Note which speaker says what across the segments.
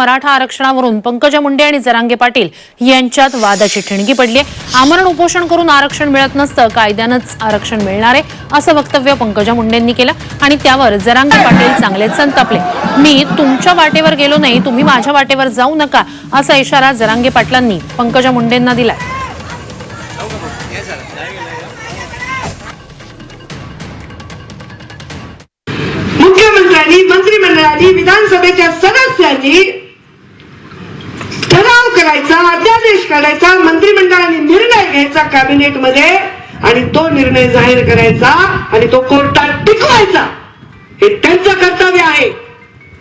Speaker 1: मराठा आरक्षणावरून पंकजा मुंडे आणि जरांगे पाटील यांच्यात वादाची ठिणगी पडली आहे. आमरण उपोषण करून आरक्षण मिळत नसतं कायद्यानंच आरक्षण मिळणार आहे असं वक्तव्य पंकजा मुंडेंनी केलं. आणि त्यावर जरांगे पाटील चांगलेच संतापले. मी तुमच्या वाटेवर गेलो नाही तुम्ही माझ्या वाटेवर जाऊ नका असा इशारा जरांगे पाटलांनी पंकजा मुंडेंना दिलाय.
Speaker 2: करायचा अध्यादेश काढायचा मंत्रिमंडळाने निर्णय घ्यायचा कॅबिनेटमध्ये आणि तो निर्णय जाहीर करायचा आणि तो कोर्टात टिकवायचा. हे त्यांचं कर्तव्य आहे.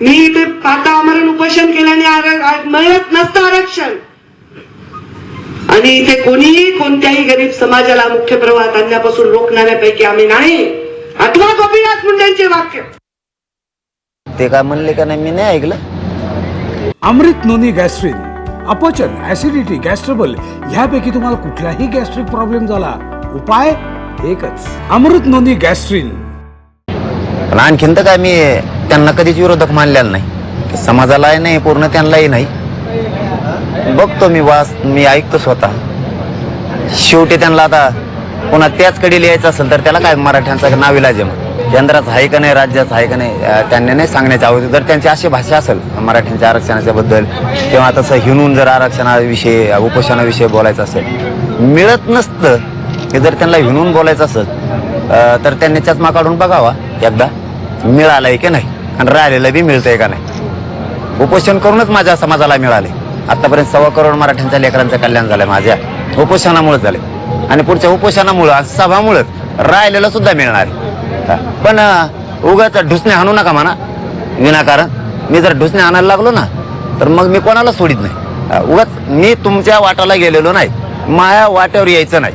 Speaker 2: मी इथे पाता आमरण उपोषण केल्याने मिळत नसतं आरक्षण. आणि इथे कोणीही कोणत्याही गरीब समाजाला मुख्य प्रवाहात आणण्यापासून रोखणाऱ्यापैकी आम्ही नाही. आठवा गोपीनाथ मुंडेंचे वाक्य.
Speaker 3: ते काय म्हणले का नाही? मी नाही ऐकलं.
Speaker 4: अमृत नोनी गॅस्ट्रिन अपचन ऍसिडिटी गॅस्ट्रबल ह्यापैकी तुम्हाला कुठलाही गॅस्ट्रिक प्रॉब्लेम झाला. उपाय एकच अमृत नोंदी गॅस्ट्रिन
Speaker 3: पण आणखीन तर काय मी त्यांना कधीच विरोधक मानलेला नाही. समाजालाही नाही पूर्ण त्यांनाही नाही. बघतो मी वास मी ऐकतो स्वतः. शेवटी त्यांना आता पुन्हा त्याचकडे लिहायचं असेल तर त्याला काय मराठ्यांचा नाव इलाज आहे केंद्रात आहे का नाही राज्यात आहे का नाही त्यांनी नाही सांगण्याच्या आवश्यक जर त्यांची अशी भाषा असेल मराठ्यांच्या आरक्षणाच्या बद्दल किंवा तसं हिनून जर आरक्षणाविषयी उपोषणाविषयी बोलायचं असेल मिळत नसतं हे जर त्यांना हिनून बोलायचं असेल तर त्यांनी चष्मा काढून बघावा एकदा मिळालंय की नाही आणि राहिलेलं बी मिळतंय का नाही. उपोषण करूनच माझ्या समाजाला मिळाले. आतापर्यंत सव्वा करोड मराठ्यांच्या लेकरांचं कल्याण झालं माझ्या. उपोषणामुळे झाले आणि पुढच्या उपोषणामुळं सभामुळं राहिलेलं सुद्धा मिळणार. आहे. पण उगाच ढुसणे आणू नका म्हणा. विनाकारण. मी जर ढुसणे आणायला लागलो ना तर मग मी कोणाला सोडित नाही. उगाच मी तुमच्या वाटाला गेलेलो नाही. माया वाट्यावर यायचं नाही.